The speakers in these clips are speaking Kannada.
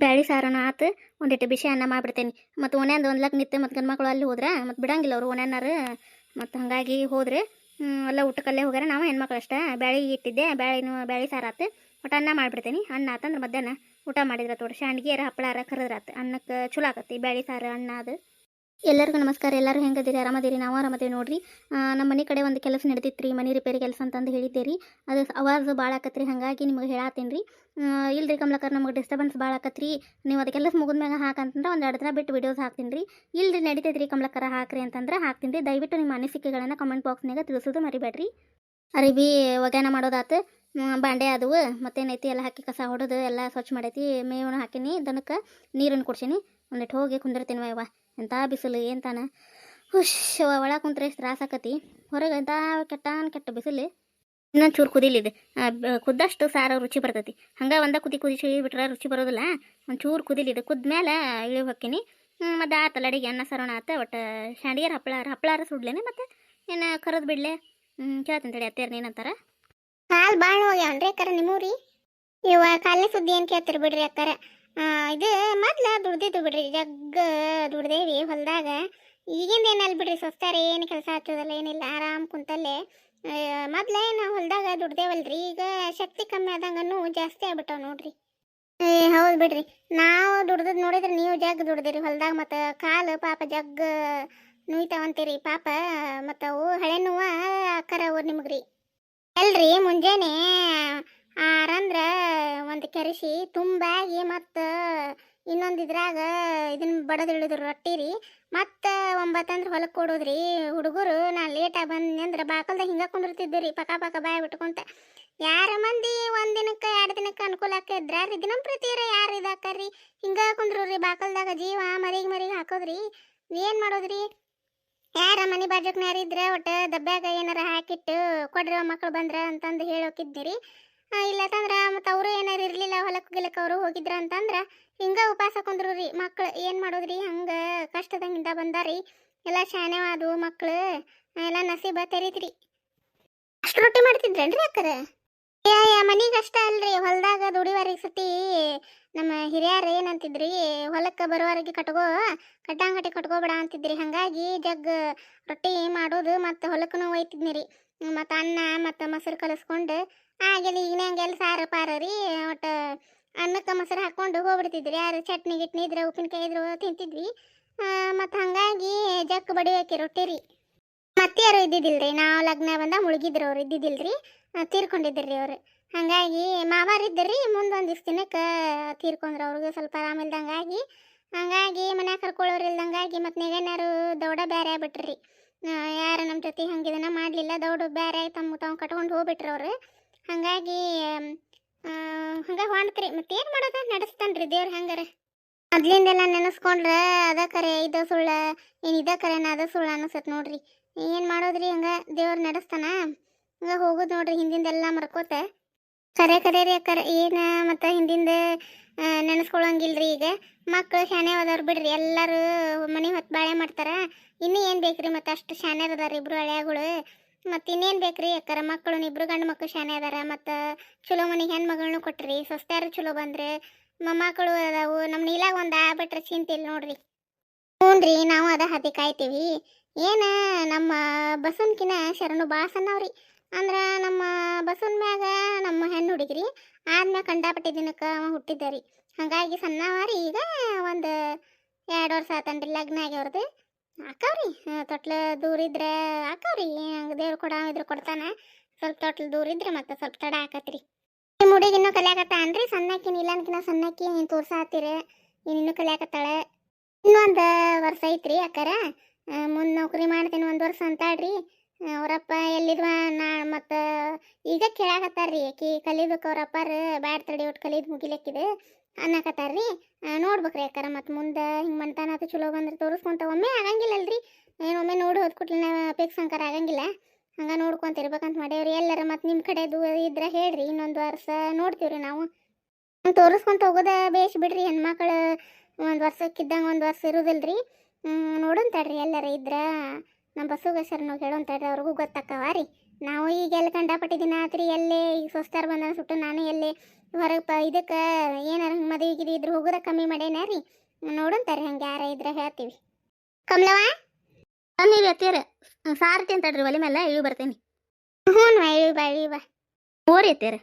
ಬ್ಯಾಳಿ ಸಾರನ ಆತು ಒಂದಿಟ್ಟು ಬಿಸಿ ಅನ್ನ ಮಾಡಿಬಿಡ್ತೇನೆ. ಮತ್ತು ಒಣ್ಯಾಂದು ಒಂದು ಲಕ್ ನಿತ್ತೆ ಮತ್ತು ಗಂಡ್ಮಕ್ಳು ಅಲ್ಲಿ ಹೋದ್ರೆ, ಮತ್ತು ಬಿಡಂಗಿಲ್ಲ ಅವರು ಒಣ್ಯಾನಾರು, ಮತ್ತು ಹಾಗಾಗಿ ಹೋದ್ರೆ ಎಲ್ಲ ಊಟಕ್ಕಲ್ಲೇ ಹೋಗ್ಯಾರ, ನಾವು ಹೆಣ್ಮಕ್ಳು ಅಷ್ಟೇ. ಬ್ಯಾಳಿ ಇಟ್ಟಿದ್ದೆ, ಬ್ಯಾಳಿನೂ ಬ್ಯಾಳಿ ಸಾರು ಆತು. ಒಟ್ಟು ಅನ್ನ ಮಾಡಿಬಿಡ್ತೇನೆ. ಅನ್ನ ಆತಂದ್ರೆ ಮಧ್ಯಾಹ್ನ ಊಟ ಮಾಡಿದ್ರೆ ತೋಡ ಶಾಂಡ್ಗಿಯರ ಹಪ್ಪಳಾರ ಕರೆದ್ರಾತು ಅನ್ನಕ್ಕೆ ಚಲೋ ಆಕತಿ ಬ್ಯಾಳಿ ಸಾರು, ಅನ್ನ ಅದು. ಎಲ್ಲರಿಗೂ ನಮಸ್ಕಾರ. ಎಲ್ಲರೂ ಹೆಂಗದಿರಿ? ಆರಾಮದಿರಿ? ನಾವು ಆರಾಮದೇವಿ ನೋಡ್ರಿ. ನಮ್ಮ ಮನೆ ಕಡೆ ಒಂದು ಕೆಲಸ ನಡೆದಿತ್ತು ರೀ ಮನೆ ರಿಪೇರಿ ಕೆಲಸ ಅಂತಂದು ಹೇಳಿದ್ದೆ ಅದು ಅವಾಜ್ ಭಾಳ ಆಕತ್ರಿ. ಹಾಗಾಗಿ ನಿಮಗೆ ಹೇಳತ್ತೀನಿ ರೀ ಇಲ್ರಿ ಕಮಲಕರ್, ನಮಗೆ ಡಿಸ್ಟರ್ಬೆನ್ಸ್ ಭಾಳ ಆಕತ್ರಿ. ನೀವು ಅದು ಕೆಲಸ ಮುಗಿದ್ಮ್ಯಾಗ ಹಾಕಂತಂದ್ರೆ ಒಂದು ಎರಡು ದಿನ ಬಿಟ್ಟು ವಿಡಿಯೋಸ್ ಹಾಕ್ತೀನಿ ರೀ. ಇಲ್ರಿ ನಡೀತೈತೆ ರೀ ಕಮಲಕರ, ಹಾಕ್ರಿ ಅಂತಂದ್ರೆ ಹಾಕ್ತೀನಿ ರೀ. ದಯವಿಟ್ಟು ನಿಮ್ಮ ಅನಿಸಿಕೆಗಳನ್ನು ಕಮೆಂಟ್ ಬಾಕ್ಸ್ನಾಗ ತಿಳಿಸೋದು ಮರಿಬೇಡ್ರಿ. ಅರಿಬಿ ಒಗ್ಯಾನ ಮಾಡೋದಾತು. ಬಾಂಡೆ ಆದವು. ಮತ್ತೇನೈತಿ? ಎಲ್ಲ ಹಾಕಿ ಕಸ ಹೊಡೆದು ಎಲ್ಲ ಸ್ವಚ್ಛ ಮಾಡೈತಿ. ಮೇವನ್ನು ಹಾಕೀನಿ. ದನಕ್ಕೆ ನೀರನ್ನು ಕೊಡ್ಸೀನಿ. ಒಂದಿಟ್ಟು ಹೋಗಿ ಕುಂದಿರ್ತೀನಿ ಯವ್ವ ಎಂಥ ಬಿಸಿಲು ಎಂತಾನ ಹುಶ್ ಹುಷ್ ಒಳಗೆ ಕುಂತ್ರೆ ಎಷ್ಟು ತ್ರಾಸ ಆಕತಿ. ಹೊರಗೆ ಎಂಥ ಕೆಟ್ಟ ಕೆಟ್ಟ ಬಿಸಿಲು. ಇನ್ನೊಂದು ಚೂರು ಕುದಿಲಿದೆ ಕುದ್ದಷ್ಟು ಸಾರು ರುಚಿ ಬರ್ತೈತಿ. ಹಂಗೆ ಒಂದ ಕುದಿ ಕುದಿಸಿ ಬಿಟ್ರೆ ರುಚಿ ಬರೋದಿಲ್ಲ. ಒಂದು ಚೂರು ಕುದಿಲಿದೆ. ಕುದ್ಮೇಲೆ ಇಳಿ ಹೊಕ್ಕಿನಿ. ಮತ್ತು ಆತಲ್ಲ ಅಡಿಗೆ. ಅನ್ನ, ಸರೋಣ ಆತ, ಒಟ್ಟು ಶಾಂಡಿಯರ್ ಹಪ್ಪಳಾರ ಹಪ್ಪಳಾರ ಸುಡ್ಲೇನೆ, ಮತ್ತು ಏನು ಕರೆದು ಬಿಡ್ಲೆ? ತಡಿ ಅತ್ತೇರ್ ಏನಂತಾರ ಕಾಲ್ ಭಾಳ ಹೋಗ್ಯಾವನ್ರಿ ಅಕ್ಕಾರ ನಿಮ್ಮೂರಿ? ಇವ ಕಾಲೇ ಸುದ್ದಿ ಏನು ಕೇಳ್ತಿರ್ ಬಿಡ್ರಿ ಅಕ್ಕಾರ? ಇದು ಮೊದ್ಲ ದುಡ್ದಿದ್ದು ಬಿಡ್ರಿ, ಜಗ್ಗ ದುಡ್ದೇವಿ ಹೊಲ್ದಾಗ. ಈಗಿಂದ ಏನಲ್ಲ ಬಿಡ್ರಿ, ಸೊಸ್ತಾರ ಏನು ಕೆಲಸ ಹಚ್ಚೋದಲ್ಲ ಏನಿಲ್ಲ, ಆರಾಮ್ ಕುಂತಲ್ಲೇ. ಮೊದ್ಲ ಏನು ಹೊಲ್ದಾಗ ದುಡ್ದೇವಲ್ರಿ, ಈಗ ಶಕ್ತಿ ಕಮ್ಮಿ ಆದಂಗನು ಜಾಸ್ತಿ ಆಗ್ಬಿಟ್ಟಾವ ನೋಡ್ರಿ. ಏ, ಹೌದು ಬಿಡ್ರಿ, ನಾವು ದುಡ್ದದ್ ನೋಡಿದ್ರೆ ನೀವು ಜಗ್ ದುಡ್ದಿರಿ, ಹೊಲ್ದಾಗ ಮತ್ತು ಕಾಲು ಪಾಪ ಜಗ್ ನುಯ್ತಾವಂತೀರಿ, ಪಾಪ ಮತ್ತು ಅವು ಹಳೆ ನೋವು ಅಕ್ಕರವು ನಿಮ್ಗೆ ರೀ ಅಲ್ರಿ ಮುಂಜಾನೆ ಆರಂದ್ರ ಒಂದು ಕೆರೆಸಿ ತುಂಬಾಗಿ ಮತ್ತು ಇನ್ನೊಂದು ಇದ್ರಾಗ ಇದನ್ನ ಬಡದಿಳಿದ್ರು ರೊಟ್ಟಿ ರೀ ಮತ್ತು ಒಂಬತ್ತಂದ್ರೆ ಹೊಲಕ್ಕೆ ಕೊಡೋದ್ರಿ ಹುಡುಗರು ನಾನು ಲೇಟಾಗಿ ಬಂದೆ ಅಂದ್ರೆ ಬಾಕಲ್ದಾಗ ಹಿಂಗೆ ಕುಂದಿರ್ತಿದ್ದೆ ರೀ ಪಕ್ಕ ಪಕ್ಕ ಬಾಯಿ ಬಿಟ್ಕೊಂತ. ಯಾರ ಮಂದಿ ಒಂದು ದಿನಕ್ಕೆ, ಎರಡು ದಿನಕ್ಕೆ ಅನುಕೂಲ ಆಕಿದ್ರ ರೀ ದಿನಂಪ್ರತಿಯರ ಯಾರು ಇದಾಕರಿ? ಹಿಂಗೆ ಕುಂದ್ರು ರೀ ಬಾಕಲ್ದಾಗ ಜೀವ ಮರಿಗೆ ಮರಿಗೆ ಹಾಕೋದ್ರಿ. ಏನು ಮಾಡೋದ್ರಿ? ಯಾರ ಮನೆ ಬಾಜಕ್ನ ಯಾರಿದ್ರೆ ಒಟ್ಟು ದಬ್ಬ್ಯಾಗ ಏನಾರ ಹಾಕಿಟ್ಟು ಕೊಡ್ರಿ ಮಕ್ಳು ಬಂದ್ರ ಅಂತಂದು ಹೇಳೋಕಿದ್ನಿರಿ ಇಲ್ಲತಂದ್ರ ಮತ್ತು ಅವರು ಏನಾರು ಇರಲಿಲ್ಲ ಹೊಲಕ್ಕೆ ಗಿಲಕ್ಕೆ ಅವರು ಹೋಗಿದ್ರ ಅಂತಂದ್ರೆ ಹಿಂಗ ಉಪವಾಸ ಕುಂದ್ರು ರೀ ಮಕ್ಳು ಏನು ಮಾಡೋದ್ರಿ? ಹಂಗೆ ಕಷ್ಟದಂಗಿಂದ ಬಂದಾರಿ. ಎಲ್ಲ ಶಾನೆವಾದು ಮಕ್ಕಳು ಎಲ್ಲ ನಸೀಬ ತೆರೀತ್ರಿ. ಅಷ್ಟು ರೊಟ್ಟಿ ಮಾಡ್ತಿದ್ರೇನ್ರಿ ಅಕ್ಕರ? ಯಾ ಮನಿಗೆ ಅಷ್ಟ ಅಲ್ರಿ. ಹೊಲ್ದಾಗ ದುಡಿವಾರಿಗೆ ಸತಿ ನಮ್ಮ ಹಿರಿಯರು ಏನಂತಿದ್ರಿ, ಹೊಲಕ್ಕೆ ಬರುವವರಿಗೆ ಕಟ್ಕೋ ಕಟ್ಟಾಂಗಟಿ ಕಟ್ಕೋಬೇಡ ಅಂತಿದ್ರಿ. ಹಾಗಾಗಿ ಜಗ್ ರೊಟ್ಟಿ ಮಾಡೋದು ಮತ್ತು ಹೊಲಕ್ಕೂ ಒಯ್ತಿದ್ನಿ ರೀ ಮತ್ತು ಅನ್ನ, ಮತ್ತು ಮೊಸರು ಕಲಿಸ್ಕೊಂಡು ಹಾಗೆಲ್ಲ ಈಗಿನ ಹಂಗೆಲ್ಲ ಸಾರು ಪಾರು ರೀ, ಒಟ್ಟು ಅನ್ನಕ್ಕೆ ಮೊಸರು ಹಾಕ್ಕೊಂಡು ಹೋಗ್ಬಿಡ್ತಿದ್ರಿ. ಯಾರು ಚಟ್ನಿ ಗಿಟ್ನಿ ಇದ್ರೆ ಉಪ್ಪಿನಕಾಯಿ ಇದ್ರು ತಿಂತಿದ್ವಿ. ಮತ್ತು ಹಂಗಾಗಿ ಜಕ್ ಬಡಿಯೋಕೆ ರೊಟ್ಟಿ ರೀ. ಮತ್ತೆ ಯಾರು ರೀ, ನಾವು ಲಗ್ನ ಬಂದ ಮುಳುಗಿದ್ರು ಅವ್ರು ಇದ್ದಿದ್ದಿಲ್ರಿ ರೀ ತೀರ್ಕೊಂಡಿದ್ರಿ ಅವರು. ಹಾಗಾಗಿ ಮಾವಾರ್ ಇದ್ದರಿ ಮುಂದೆ ಒಂದಿಷ್ಟು ದಿನಕ್ಕೆ ತೀರ್ಕೊಂಡ್ರು ಅವ್ರಿಗೆ ಸ್ವಲ್ಪ ಆರಾಮಿಲ್ದಂಗಾಗಿ ಹಂಗಾಗಿ ಮನ್ಯಾಗ ಕರ್ಕೊಳ್ಳೋರು ಇಲ್ದಂಗಾಗಿ ಮತ್ತು ನೀವೇನಾರು ದೌಡ ಬೇರೆ ಆಗ್ಬಿಟ್ರಿ ಯಾರು ನಮ್ಮ ಜೊತೆ ಹಂಗಿದನ ಮಾಡಲಿಲ್ಲ, ದೌಡ ಬೇರೆ ತಮ್ಮ ತಾವು ಕಟ್ಕೊಂಡು ಹೋಗ್ಬಿಟ್ರಿ ಅವ್ರು. ಹಾಗಾಗಿ ಹಂಗೆ ಹೊಂಡ್ತ್ರಿ ಮತ್ತೇನು ಮಾಡೋದು? ನಡೆಸ್ತಾನ್ರಿ ದೇವ್ರು ಹಂಗಾರೆ. ಮೊದ್ಲಿಂದೆಲ್ಲ ನೆನೆಸ್ಕೊಂಡ್ರೆ ಅದ ಕರೆ, ಇದು ಸುಳ್ಳ, ಏನು ಇದ ಕರೆನ ಅದ ಸುಳ್ಳ ಅನ್ನಿಸತ್ ನೋಡ್ರಿ. ಏನು ಮಾಡೋದ್ರಿ ಹಂಗ? ದೇವ್ರು ನಡೆಸ್ತಾನ? ಹಂಗ ಹೋಗೋದು ನೋಡ್ರಿ, ಹಿಂದಿಂದೆಲ್ಲ ಮರ್ಕೋತ. ಕರೆ ಕರೆ ರೀ ಕರೆ ಏನ ಮತ್ತು ಹಿಂದಿಂದ ನೆನೆಸ್ಕೊಳಂಗಿಲ್ರಿ ಈಗ. ಮಕ್ಕಳು ಶಾನೆ ಅದಾರ ಬಿಡ್ರಿ, ಎಲ್ಲರೂ ಮನೆ ಹೊತ್ತು ಬಾಳೆ ಮಾಡ್ತಾರ. ಇನ್ನೂ ಏನು ಬೇಕ್ರಿ ಮತ್ತು ಅಷ್ಟು ಶಾನೆ ಅದಾರ ಇಬ್ರು ಹಳೆಯಗಳು. ಮತ್ತು ಇನ್ನೇನು ಬೇಕ್ರಿ? ಯಾಕಾರ ಮಕ್ಕಳು ಇಬ್ರು ಗಂಡು ಮಕ್ಕಳು ಶಾನೆ ಅದಾರ, ಮತ್ತು ಚಲೋ ಮನೆಗೆ ಹೆಣ್ಮಗಳನ್ನೂ ಕೊಟ್ರಿ, ಸೊಸ್ತ್ಯಾರು ಚಲೋ ಬಂದ್ರೆ ಮೊಮ್ಮಕ್ಕಳು ಅದಾವು ನಮ್ಮ ನೀಲಾಗ ಒಂದು ಆಗ್ಬಿಟ್ರೆ ಚಿಂತಿಲ್ಲ ನೋಡ್ರಿ. ರೀ, ನಾವು ಅದ ಹತ್ತಿ ಕಾಯ್ತೀವಿ. ಏನು ನಮ್ಮ ಬಸವನ್ಕಿನ ಶರಣು ಭಾಳ ಸಣ್ಣವ್ರಿ. ಅಂದ್ರೆ ನಮ್ಮ ಬಸವನ ಮ್ಯಾಗ ನಮ್ಮ ಹೆಣ್ಣು ಹುಡುಗಿರಿ, ಆದ್ಮ್ಯಾಗ ಕಂಡಾಪಟ್ಟಿ ದಿನಕ್ಕೆ ಹುಟ್ಟಿದ್ದ ರೀ. ಹಾಗಾಗಿ ಸಣ್ಣವಾರಿ ಈಗ ಒಂದು ಎರಡು ವರ್ಷ ಆತನ್ರಿ ಲಗ್ನ ಆಗ್ಯವ್ರದ್ದು ಆಕಾವ್ರಿ ತೊಟ್ಲು ದೂರ ಇದ್ರೆ ಹಂಗೆ ದೇವ್ರು ಕೊಡ ಇದ್ರೆ ಕೊಡ್ತಾನ. ಸ್ವಲ್ಪ ತೊಟ್ಲು ದೂರ ಇದ್ರೆ ಮತ್ತೆ ಸ್ವಲ್ಪ ತಡ ಹಾಕತ್ರಿ ನಿಮ್ಮ ಹುಡುಗಿ ಇನ್ನೂ ಕಲಿಯಾಕತ್ತಾನ್ರಿ ಸಣ್ಣಕ್ಕಿ ನೀಲನ್ಕಿನ ಸಣ್ಣಕ್ಕಿ ನೀನು ತೋರ್ಸಾತ್ತೀರ ನೀನು ಇನ್ನೂ ಕಲಿಯಾಕತ್ತಾಳೆ ಇನ್ನೊಂದು ವರ್ಷ ಐತ್ರಿ ಅಕ್ಕಾರ. ಮುಂದೆ ನೌಕರಿ ಮಾಡ್ತೀನಿ ಒಂದು ವರ್ಷ ಅಂತಾಳ್ರಿ ಅವರಪ್ಪ ಎಲ್ಲಿದ್ವ ನಾ ಮತ್ತು ಈಗ ಕೇಳಾಕತ್ತಾರ್ರಿ. ಆಕಿ ಕಲಿಬೇಕು ಅವ್ರಪ್ಪಾರ, ಬ್ಯಾಡ್ ತಡಿ ಒಟ್ಟು ಕಲಿದ್ ಮುಗಿಲಕ್ಕಿದೆ. ಅನ್ನಕತ್ತಾರ್ರಿ ನೋಡ್ಬೇಕ್ರಿ ಯಾಕಾರ ಮತ್ತೆ ಮುಂದೆ ಹಿಂಗೆ ಮಂತಾನ ಅದು ಚಲೋ ಬಂದ್ರೆ ತೋರಿಸ್ಕೊಂತ ಒಮ್ಮೆ ಆಗಂಗಿಲ್ಲಲ್ರಿ. ಏನು ಒಮ್ಮೆ ನೋಡಿ ಹೋದ್ಕೊಟ್ಲಿ ಸಂಕಾರ ಆಗಂಗಿಲ್ಲ. ಹಂಗೆ ನೋಡ್ಕೊಂತ ಇರ್ಬೇಕಂತ ಮಾಡೇವ್ರಿ ಎಲ್ಲರ ಮತ್ತು ನಿಮ್ಮ ಕಡೆದು ಇದ್ರೆ ಹೇಳ್ರಿ, ಇನ್ನೊಂದು ವರ್ಷ ನೋಡ್ತೀವ್ರಿ ನಾವು. ತೋರಿಸ್ಕೊಂತ ಹೋಗೋದ ಬೇಷ್ ಬಿಡ್ರಿ ಹೆಣ್ಮಕ್ಳು. ಒಂದು ವರ್ಷಕ್ಕಿದ್ದಂಗೆ ಒಂದು ವರ್ಷ ಇರೋದಿಲ್ರಿ. ನೋಡೋಣ ತಡ್ರಿ ಎಲ್ಲರ ಇದ್ರ. ನಮ್ಮ ಬಸವಗೇಶ್ವರನು ಹೇಳೋಂತಾಡ್ರಿ ತಡ್ರಿ, ಅವ್ರಿಗೂ ಗೊತ್ತಾಕವ ರೀ. ನಾವು ಈಗ ಎಲ್ಲಿ ಕಂಡಪಟ್ಟಿದ್ದೀನಿ ದಿನ ಆತ್ರಿ, ಎಲ್ಲೇ ಈಗ ಸ್ವಸ್ಥರು ಬಂದ ಸುಟ್ಟು ನಾನು ಎಲ್ಲಿ ಹೊರಗೆ ಇದಕ್ಕೆ ಏನಾರ ಮದುವೆ ಗಿದಿ ಇದ್ರೆ ಹೋಗೋದ ಕಮ್ಮಿ ಮಾಡ್ಯಾನ ರೀ. ನೋಡಂತಾರೆ ಹಂಗೆ ಯಾರ ಇದ್ರೆ ಹೇಳ್ತೀವಿ. ಕಮಲವ ನೀವು ಎತ್ತೀರ ಸಾರ್ತಿ ಅಂತಡ್ರಿ ಒಲೆ ಮೇಲೆ ಇಳಿ ಬರ್ತೇನೆ. ಹ್ಞೂ ಇಳಿ ಬಾ ಇಳಿ ಬಾ. ಓರಿ ಎತ್ತೀರ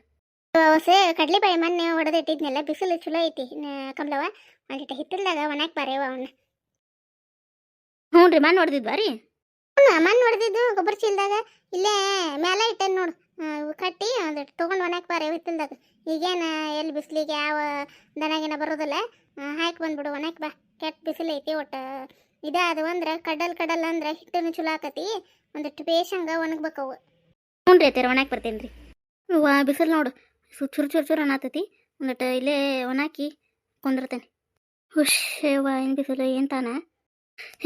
ಹೊಸ ಕಡ್ಲೆಕಾಯಿ ಮೊನ್ನೆ ಹೊಡೆದಿಟ್ಟಿದ್ನೆಲ್ಲ ಬಿಸಿಲು ಚಲೋ ಐತಿ. ನ- ಕಮಲವ ಒಂದಿಟ್ಟು ಹಿತ್ತಲ್ದಾಗ ಒಣಾಕ್ ಬರೆಯವ ಅವನ್ನ ಹ್ಞೂ ರೀ ಮಣ್ಣು ಹೊಡೆದಿದ್ವಾ ರೀ? ಹ್ಞೂ ಮಣ್ಣು ಹೊಡೆದಿದ್ದು ಗೊಬ್ಬರ ಚೀಲದಾಗ. ಇಲ್ಲೇ ಮೇಲೆ ಇಟ್ಟೇನು ನೋಡು. ಕಟ್ಟಿ ಅದು ತೊಗೊಂಡು ಒಣಾಕ್ ಬಾರಿ ಹಿತ್ತಲ್ದಾಗ ಈಗೇನು ಎಲ್ಲಿ ಬಿಸಿಲಿಗೆ ಯಾವ ದನಗಿನ ಬರೋದಿಲ್ಲ ಹಾಕಿ ಬಂದ್ಬಿಡು ಒಣಕ್ ಬಾ. ಕೆಟ್ಟ ಬಿಸಿಲು ಐತಿ ಒಟ್ಟು. ಇದಾದು ಅಂದ್ರೆ ಕಡಲ್ ಕಡಲ್ ಅಂದ್ರೆ ಹಿಟ್ಟನ್ನು ಚಲೋ ಆಕತಿ ಒಂದಿಟ್ಟು ಒಣಗ್ಬೇಕು ಒಣಗ್ಬೇಕವು ಹ್ಞೂ ರೀ ಎತ್ತೀರ ಒಣಾಕ್ ಬರ್ತೀನಿ ರೀ. ವಾ ಬಿಸಿಲು ನೋಡು, ಸು ಚುರು ಚುರು ಚುರು ಅನ್ನತತಿ. ಒಂದಿಟ್ಟು ಇಲ್ಲೇ ಒಣಾಕಿ ಕುಂದಿರ್ತೇನೆ. ಹುಷ್ ವಾ ಏನು ಬಿಸಿಲು, ಏನು ತಾನ?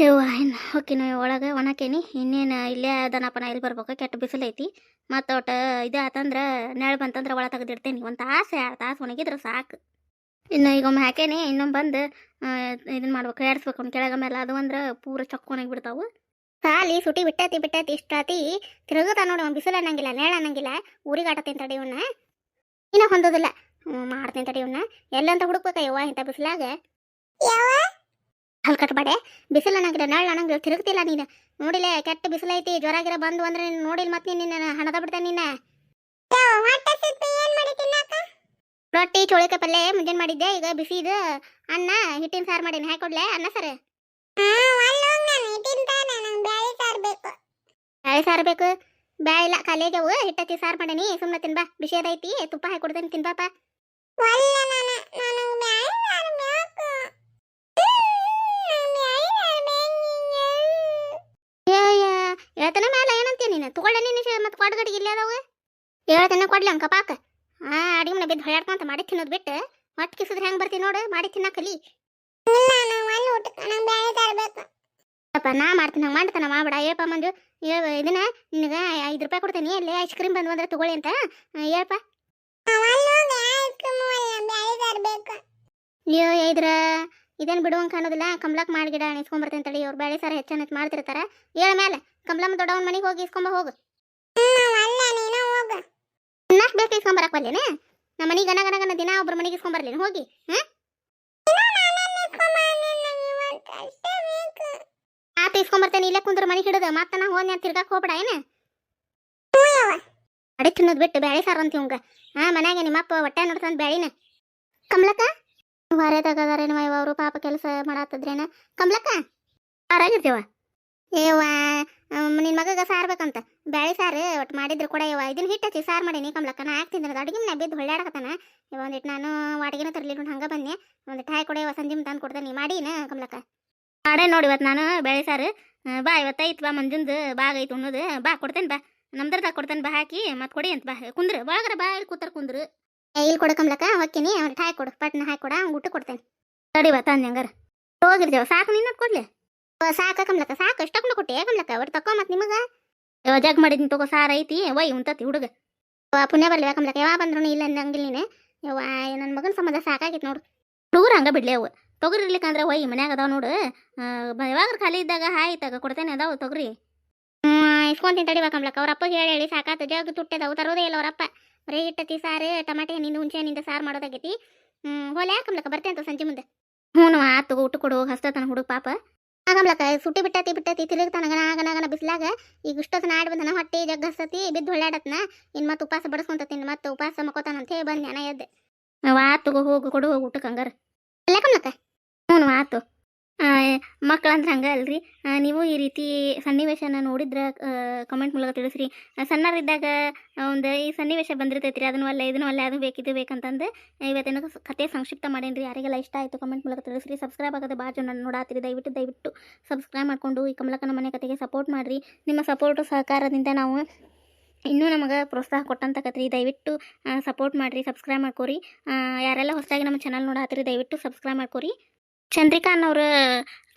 ಯವ್ವ ಇನ್ನು ಹೊಕ್ಕಿನ ಒಳಗೆ ಒಣಕೇನಿ. ಇನ್ನೇನು ಇಲ್ಲೇ ನಾ ಇಲ್ಲಿ ಬರ್ಬೇಕು? ಕೆಟ್ಟ ಬಿಸಿಲೈತಿ ಮತ್ತು ಒಟ್ಟು ಇದು ಆತಂದ್ರೆ ನೆಳ ಬಂತಂದ್ರೆ ಒಳ ತೆಗೆದಿಡ್ತೇನೆ. ಒಂದು ತಾಸು, ಎರಡು ತಾಸು ಒಣಗಿದ್ರೆ ಸಾಕು. ಇನ್ನು ಈಗ ಒಮ್ಮೆ ಹಾಕೇನಿ, ಇನ್ನೊಮ್ಮೆ ಬಂದು ಇದನ್ನು ಮಾಡ್ಬೇಕು ಏಡ್ಸ್ಬೇಕು ಅವ್ನು ಕೆಳಗ ಮೇಲೆ ಅದು ಅಂದ್ರೆ ಪೂರ ಚೊಕ್ಕ ಒಣಗಿಬಿಡ್ತಾವು. ಸಾಲಿ ಸುಟಿ ಬಿಟ್ಟತಿ ಬಿಟ್ಟತಿ, ಇಷ್ಟಾತಿ. ತಿರುಗುತ್ತಾ ನೋಡಿ ಅವ್ನು ಬಿಸಿಲು ಅನ್ನಂಗಿಲ್ಲ ನೇಳ ಅನ್ನಂಗಿಲ್ಲ. ಊರಿಗೆ ಆಟತೀನಿ ತಡಿ ಇವನ್ನ. ಇನ್ನ ಹೊಂದೋದಿಲ್ಲ. ಮಾಡ್ತೀನಿ ತಡಿ ಇವನ್ನ. ಎಲ್ಲಂತ ಹುಡುಕ್ಬೇಕ ಯವ್ವ ಇಂಥ ಬಿಸಿಲಾಗ? ಹಲ್ ಕಟ್ಬೇಡೆ ಬಿಸಿಲು ಅನ್ನಂಗಿಲ್ಲ ನಳ್ ಅನ್ನಂಗಿಲ್ಲ ತಿರುಗ್ತಿಲ್ಲ ನೀನು. ನೋಡಿಲ್ಲ ಕೆಟ್ಟ ಬಿಸಿಲೈತಿ ಜ್ವರ ಗಿರ ಬಂದು ಅಂದ್ರೆ ನೀನು ನೋಡಿಲ್ಲ ಮತ್ತೆ ನಿನ್ನ ಹಣದ ಬಿಡ್ತೇನೆ ನಿನ್ನ ರೊಟ್ಟಿ ಚೋಳಿಕಾಯಿ ಪಲ್ಲೆ ಮುಂಜಾನೆ ಮಾಡಿದ್ದೆ ಈಗ ಬಿಸಿ ಇದು. ಅನ್ನ ಹಿಟ್ಟಿನ ಸಾರು ಮಾಡೀನಿ ಹಾಕೊಡ್ಲೆ ಅನ್ನ ಸರ್. ಬ್ಯಾಳಿ ಸಾರು ಬೇಕು. ಬ್ಯಾಳೆ ಇಲ್ಲ ಖಾಲಿಯಾಗ್ಯಾವು ಹಿಟ್ಟತ್ತಿ ಸಾರು ಮಾಡೀನಿ ಸುಮ್ಮನೆ ತಿನ್ಬಾ ಬಿಸಿ ಅದೈತಿ ತುಪ್ಪ ಹಾಕಿ ಕೊಡ್ತೇನೆ ತಿನ್ಬಾಪ ಹೇಳ್ತಾನೆ ಮೇಲೆ ಏನಂತೀಯ ನೀನು? ತಗೊಳ್ಳೆ ನೀನು ಮತ್ತೆ ಕೊಡ್ಗಡಿಗೆ ಇಲ್ಲೇ ಅದಾವೆ ಹೇಳ್ತೇನೆ ಕೊಡ್ಲಿ ಅಂಕ ಪಾಕ. ಆ ಅಡಿಗೆ ಮನೆ ಬಿದ್ದು ಹೊಳ್ಯಾಡ್ಕೊಂತ ಮಾಡಿ ತಿನ್ನೋದು ಬಿಟ್ಟು ಹೊಟ್ಟೆ ಕಿಸಿದ್ರೆ ಹೆಂಗೆ ಬರ್ತೀನಿ ನೋಡು ಮಾಡಿ ತಿನ್ನಕಲಿ. ಅಪ್ಪ ನಾ ಮಾಡ್ತೀನಿ ಹಂಗೆ ಮಾಡ್ತಾನ ಮಾಡ್ಬೇಡ. ಹೇಳಪ್ಪ ಮಂಜು ಇದನ್ನ ನಿನಗೆ ಐದು ರೂಪಾಯಿ ಕೊಡ್ತೀನಿ ಅಲ್ಲಿ ಐಸ್ ಕ್ರೀಮ್ ಬಂದು ಅಂದ್ರೆ ತಗೊಳ್ಳಿ ಅಂತ. ಹೇಳಪ್ಪ ನೀವು ಇದ್ರ ಇದೇನು ಬಿಡುವಂಗೆ ಕಾಣೋದಿಲ್ಲ ಗಿಡ ಇಸ್ಕೊಂಬರ್ತೇನೆ ತಡಿ. ಅವ್ರು ಬೇಳೆ ಸಾರ ಹೆಚ್ಚನ ಮಾಡ್ತಿರ್ತಾರ. ಹೇಳ ಮೇಲೆ ಕಮಲಮ್ಮ ದೊಡ್ಡವನ ಮನೆಗೆ ಹೋಗಿ ಇಸ್ಕೊಂಬ ಹೋಗು. ಇನ್ನಷ್ಟು ಬೇಕು ಇಸ್ಕೊಂಬರಕ್ ಬಲ್ಲೇನೆ ನಮ್ಮ ಮನೆಗೆ ಗನ ಗನ ದಿನ ಒಬ್ರ ಮನೆಗೆ ಇಸ್ಕೊಂಬರ್ಲೇನು ಹೋಗಿ. ಆತ ಇಸ್ಕೊಂಬರ್ತೇನೆ ಇಲ್ಲೇ ಕುಂದ್ರ ಮನೆಗೆ ಹಿಡಿದು. ಮತ್ತೆ ನಾ ಹೋಗಿ ತಿರ್ಗಾಕ್ ಹೋಗ್ಬೇಡ. ಏನ? ಅಡಿ ತಿನ್ನೋದು ಬಿಟ್ಟು ಬ್ಯಾಳೆ ಸಾರು ಅಂತ ಹಾ, ಮನ್ಯಾಗ ನಿಮ್ಮಪ್ಪ ಹೊಟ್ಟೆ ನೋಡ್ತಾನ ಬ್ಯಾಳಿನ. ಕಮಲಕ್ಕ ಹೊರದಾಗದಾರೇನವ ಇವ ಅವರು ಪಾಪ ಕೆಲಸ ಮಾಡತ್ತದ್ರೇನ? ಕಮಲಕ್ಕ ಆರಾಗಿರ್ತೀವ? ಏವ ನಿನ್ ಮಗಗ ಸಾರ್ ಬೇಕಂತ. ಬ್ಯಾಳಿ ಸಾರು ಒಟ್ಟು ಮಾಡಿದ್ರು ಕೂಡ ಇವ. ಇದನ್ನ ಹಿಟ್ಟತಿ ಸಾರು ಮಾಡೀನಿ ಕಮಲಕ್ಕ ನಾ ಹಾಕ್ತಿದ್ದೆ ಅಡಿಗೆ ನಾ ಬಿದ್ದು ಹೊಳ್ಳಾಡಕತ್ತಾನ ಇವ ಒಂದಿಟ್ಟು ನಾನು ವಾಟಿಗೆನ ನೋಡಿ, ಹಂಗ ಬನ್ನಿ ಒಂದಿಟ್ಟು ಹಾಯ್ ಕೊಡ, ಇವ ಸಂಜೆ ತಂದು ಕೊಡ್ತೇನೆ. ಮಾಡೀನ ಕಮಲಕ್ಕ ಮಾಡೇ ನೋಡಿ ಇವತ್ತು ನಾನು ಬ್ಯಾಳಿ ಸಾರು. ಬಾ ಇವತ್ತೈತ್ ಬಾ, ಮಂಜುಂದು ಬಾಗ ಐತೆ ಉಣ್ಣೋದು. ಬಾ, ಕೊಡ್ತೇನೆ ಬಾ. ನಮ್ದ್ರದಾಗ ಕೊಡ್ತೇನೆ ಬಾ, ಹಾಕಿ ಮತ್ತೆ ಕೊಡಿ ಅಂತ ಬಾ. ಕುಂದ್ರು ಒಳಗರ ಬಾ ಇಲ್ಲಿ ಕೂತಾರ ಕುಂದ್ರು. ಇಲ್ಲಿ ಕೊಡು ಕಮಲಕ್ಕ ಹೊಕ್ಕಿನಿ ಅವ್ನಿಗೆ ಹಾಯ್ ಕೊಡು, ಪಟ್ನ ಹಾಕಿ ಕೊಡ ಅವ್ನು ಊಟ ಕೊಡ್ತೇನೆ. ತಡಿ ಬಾ, ತಂದೆ ಹಂಗಾರ. ಹೋಗಿರ್ತೇವ ಸಾಕು ನಿನ್ನ ಕೊಡ್ಲಿ. ಸಾಕ ಕಮಲಕ್ಕ, ಸಾಕು ಎಷ್ಟಕ್ಕೊಂಡು ಕೊಟ್ಟೆ ಕಮಲಕ್ಕ, ಒಟ್ಟು ತಕೋ ಮತ್ತೆ ನಿಮಗ. ಜಗ್ ಮಾಡಿದ್ನಿ ತಗೋ, ಸಾರ ಐತಿ ವೈ, ಉಂತತಿ, ಹುಡುಗ. ಪುಣ್ಯ ಬರ್ಲಿ ಕಮಲಕ್ಕ ಯಾವ ಬಂದ್ರು ಇಲ್ಲ ಅನ್ನಂಗಿಲ್ಲ ನೀನೆ. ನನ್ನ ಮಗನ ಸಂಬಂಧ ಸಾಕಾಗಿತ್ತು ನೋಡು. ಹುಡುಗರು ಹಂಗ ಬಿಡ್ಲಿ ಅವು ತೊಗರಿ ಇರ್ಲಿಕ್ಕಂದ್ರೆ ವೈ, ಮನ್ಯಾಗ ಅದಾವ ನೋಡು. ಯಾವಾಗ ಖಾಲಿ ಇದ್ದಾಗ ಹಾಯ್ ತಗ ಕೊಡ್ತೇನೆ ಅದಾವ ತೊಗರಿ. ಹ್ಞೂ ಇಸ್ಕೊಂತೀನಿ ತಡಿವಾ ಕಮಲಕ್ಕ, ಅವ್ರ ಅಪ್ಪ ಹೇಳಿ ಹೇಳಿ, ಸಾಕಾತು, ಜಗ್ ತುಟ್ಟೆದವು, ತರೋದೇ ಇಲ್ಲ ಅವ್ರಪ್ಪ ಬರೀ ಇಟ್ಟತಿ ಸಾರು, ಟಮಾಟೆ ಹಣ್ಣಿಂದ ಹುಣಸೆ ಹಣ್ಣಿಂದ ಸಾರು ಮಾಡೋದಾಗೈತಿ. ಹೋಲೆ ಕಮಲಕ್ಕ ಬರ್ತೇನೆ ಅಂತ ಸಂಜೆ ಮುಂದೆ. ಹ್ಞೂ ಆತು ಊಟ ಕೊಡು ಹಸ್ತತನ ಹುಡುಗ ಪಾಪ. ಆಗಮ್ಲಕ್ಕ ಸುಟ್ಟಿ ಬಿಟ್ಟತಿ ಬಿಟ್ಟತಿ, ತಿರುಗ್ತಾನ ಗಣ ಗಣ ಗನ ಬಿಸ್ಲಾಗ. ಈಗ ಇಷ್ಟೊತ್ತು ನಾಡ್ ಬಂದನ, ಹೊಟ್ಟೆ ಜಗ್ ಹಸ್ತತಿ ಬಿದ್ದು ಹೊಳ್ಳಾಡತ್ನ. ಇನ್ನು ಮತ್ತೆ ಉಪವಾಸ ಬಡಿಸ್ಕೊಂತತೀನಿ ಮತ್ತೆ ಉಪವಾಸ ಮಕ್ಕೋತಾನ ಅಂತ ಹೇಳಿ ಬಂದು ಜ್ಞಾನ ಎದ್ದೆ. ಆತು, ಹೋಗು, ಕೊಡು, ಹೋಗಿ, ಊಟಕ್ಕೆ ಹಂಗಾರ. ಅಲ್ಲ ಕಮಲಕ್ಕ ಹ್ಞೂ ಆತು. ಮಕ್ಕಳಂದ್ರೆ ಹಂಗೆ ಅಲ್ರಿ? ನೀವು ಈ ರೀತಿ ಸನ್ನಿವೇಶನ ನೋಡಿದ್ರೆ ಕಮೆಂಟ್ ಮೂಲಕ ತಿಳಿಸ್ರಿ. ಸಣ್ಣರಿದ್ದಾಗ ಒಂದು ಈ ಸನ್ನಿವೇಶ ಬಂದಿರ್ತೈತ್ರಿ, ಅದನ್ನು ಅಲ್ಲ, ಇದನ್ನು ಅಲ್ಲ, ಅದು ಬೇಕಿದ್ದು ಬೇಕಂತಂದು ಇವತ್ತಿನ ಕತೆ ಸಂಕ್ಷಿಪ್ತ ಮಾಡೇನ್ರಿ. ಯಾರಿಗೆಲ್ಲ ಇಷ್ಟ ಆಯಿತು ಕಮೆಂಟ್ ಮೂಲಕ ತಿಳಿಸ್ರಿ. ಸಬ್ಸ್ಕ್ರೈಬ್ ಆಗೋದು ಭಾಳ ಜನ ನೋಡಾತಿರಿ. ದಯವಿಟ್ಟು ದಯವಿಟ್ಟು ಸಬ್ಸ್ಕ್ರೈಬ್ ಮಾಡಿಕೊಂಡು ಈ ಕಮಲಕನ ಮನೆ ಕತೆಗೆ ಸಪೋರ್ಟ್ ಮಾಡಿರಿ. ನಿಮ್ಮ ಸಪೋರ್ಟು ಸಹಕಾರದಿಂದ ನಾವು ಇನ್ನೂ ನಮಗೆ ಪ್ರೋತ್ಸಾಹ ಕೊಟ್ಟಂತ ಕತ್ರಿ ದಯವಿಟ್ಟು ಸಪೋರ್ಟ್ ಮಾಡಿರಿ ಸಬ್ಸ್ಕ್ರೈಬ್ ಮಾಡ್ಕೋರಿ. ಯಾರೆಲ್ಲ ಹೊಸದಾಗಿ ನಮ್ಮ ಚಾನಲ್ ನೋಡಾತಿರಿ, ದಯವಿಟ್ಟು ಸಬ್ಸ್ಕ್ರೈಬ್ ಮಾಡ್ಕೊರಿ. ಚಂದ್ರಿಕಾ ಅನ್ನೋರು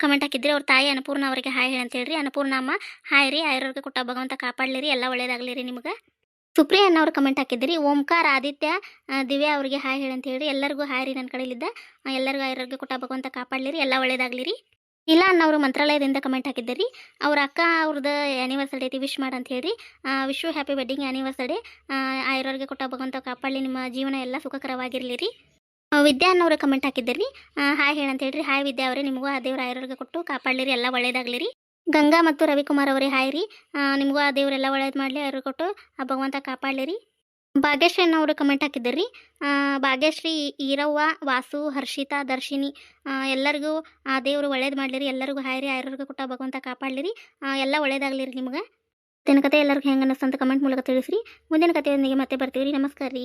ಕಮೆಂಟ್ ಹಾಕಿದ್ರಿ, ಅವ್ರ ತಾಯಿ ಅನ್ನಪೂರ್ಣ ಅವರಿಗೆ ಹಾಯ್ ಹೇಳಿ ಅಂತ ಹೇಳ್ರಿ. ಅನ್ನಪೂರ್ಣ ಅಮ್ಮ ಹಾಯ್ ರೀ ಆಯುರ್ವೇದ ಕೊಟ್ಟ ಭಗವಂತ ಕಾಪಾಡ್ಲಿರಿ ಎಲ್ಲ ಒಳ್ಳೇದಾಗಲಿ ರೀ ನಿಮ್ಗೆ. ಸುಪ್ರಿಯ ಅನ್ನೋರು ಕಮೆಂಟ್ ಹಾಕಿದ್ರಿ, ಓಂಕಾರ, ಆದಿತ್ಯ ದಿವ್ಯಾ ಅವರಿಗೆ ಹಾಯ್ ಹೇಳಿ ಅಂತ ಹೇಳ್ರಿ. ಎಲ್ಲರಿಗೂ ಹಾಯ್ ರೀ ನನ್ನ ಕಡೆಯಲ್ಲಿದ್ದ ಎಲ್ಲರಿಗೂ ಆಯುರ್ವೇದ ಕೊಟ್ಟ ಭಗವಂತ ಕಾಪಾಡ್ಲಿರಿ ಎಲ್ಲ ಒಳ್ಳೇದಾಗಲಿ ರೀ. ಇಲ್ಲ ಅನ್ನೋರು ಮಂತ್ರಾಲಯದಿಂದ ಕಮೆಂಟ್ ಹಾಕಿದ್ದೀರಿ ಅವ್ರ ಅಕ್ಕ ಅವ್ರದ್ದು ಆ್ಯನಿವರ್ಸರಿ ಐತಿ ವಿಶ್ ಮಾಡಂತ ಹೇಳ್ರಿ. Wish you happy wedding anniversary Ayurveda ಕೊಟ್ಟ ಭಗವಂತ ಕಾಪಾಡಲಿ, ನಿಮ್ಮ ಜೀವನ ಎಲ್ಲ ಸುಖಕರವಾಗಿರಲಿ ರೀ. ವಿದ್ಯಾ ಅನ್ನೋರು ಕಮೆಂಟ್ ಹಾಕಿದ್ದೀರಿ. ಹಾಯ್ ಹೇಳಂತ ಹೇಳ್ರಿ. ಹಾಯ್ ವಿದ್ಯಾ ಅವರೇ, ನಿಮಗೂ ಆ ದೇವ್ರ ಆಯುರ್ವೇದ ಕೊಟ್ಟು ಕಾಪಾಡಲಿರಿ, ಎಲ್ಲ ಒಳ್ಳೇದಾಗಲಿ ರೀ ಗಂಗಾ ಮತ್ತು ರವಿಕುಮಾರ್ ಅವರೇ, ಹಾಯ್ ರೀ. ನಿಮಗೂ ಆ ದೇವರೆಲ್ಲ ಒಳ್ಳೇದು ಮಾಡಲಿ ಅವ್ರಿಗೆ ಕೊಟ್ಟು ಆ ಭಗವಂತ ಕಾಪಾಡಲಿ ರೀ ಭಾಗ್ಯಶ್ರೀ ಅನ್ನೋರು ಕಮೆಂಟ್ ಹಾಕಿದ್ದೀರಿ. ಭಾಗ್ಯಶ್ರೀ, ಈರವ್ವ, ವಾಸು, ಹರ್ಷಿತಾ, ದರ್ಶಿನಿ ಎಲ್ಲರಿಗೂ ಆ ದೇವರು ಒಳ್ಳೇದು ಮಾಡಲಿರಿ. ಎಲ್ಲರಿಗೂ ಹಾಯ್ ರೀ. ಆಯುರ್ವೇದ ಆ ಭಗವಂತ ಕಾಪಾಡಲಿರಿ. ಎಲ್ಲ ಒಳ್ಳೇದಾಗಲಿ ರೀ ನಿಮ್ಗೆ ಕತೆ ಎಲ್ಲರಿಗೂ ಹೆಂಗೆ ಅನ್ನಿಸ್ತಂತ ಕಮೆಂಟ್ ಮೂಲಕ ತಿಳಿಸ್ರಿ. ಮುಂದಿನ ಕಥೆಯೊಂದಿಗೆ ಮತ್ತೆ ಬರ್ತೀವಿ ರೀ. ನಮಸ್ಕಾರ ರೀ.